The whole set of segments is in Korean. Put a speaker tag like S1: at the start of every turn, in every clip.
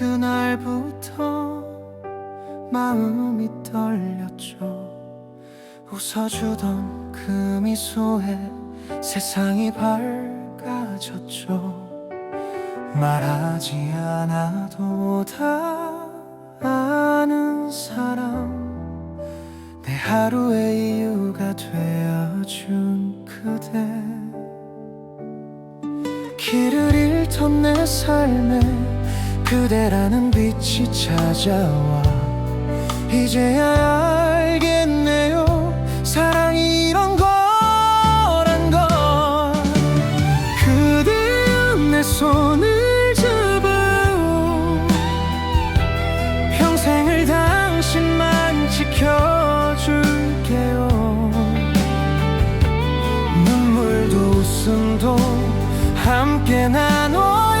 S1: 그날부터 마음이 떨렸죠. 웃어주던 그 미소에 세상이 밝아졌죠. 말하지 않아도 다 아는 사람. 내 하루의 이유가 되어준 그대. 길을 잃던 내 삶에 그대라는 빛이 찾아와. 이제야 알겠네요. 사랑이 이런 거란 걸. 그대여 내 손을 잡아요. 평생을 당신만 지켜줄게요. 눈물도 웃음도 함께 나눠요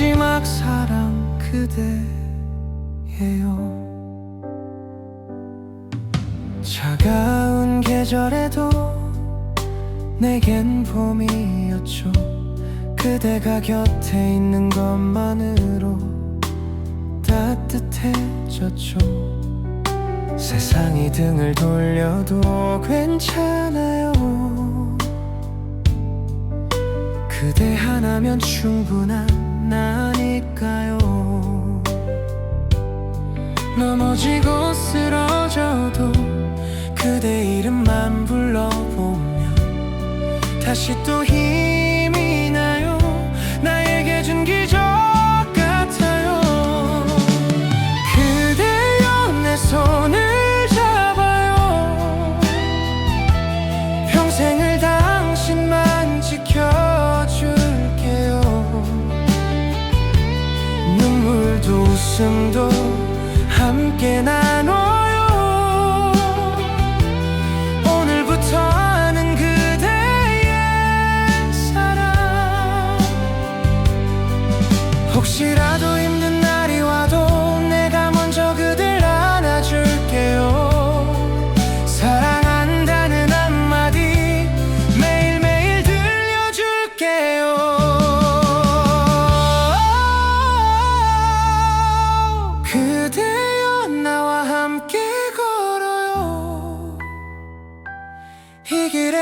S1: 마지막 사랑 그대예요. 차가운 계절에도 내겐 봄이었죠. 그대가 곁에 있는 것만으로 따뜻해졌죠. 세상이 등을 돌려도 괜찮아요. 그대 하나면 충분한 나니까요. 넘어지고 쓰러져도 그대 이름만 불러보면 다시 또 힘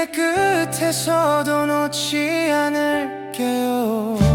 S1: 길의 끝에서도 놓지 않을게요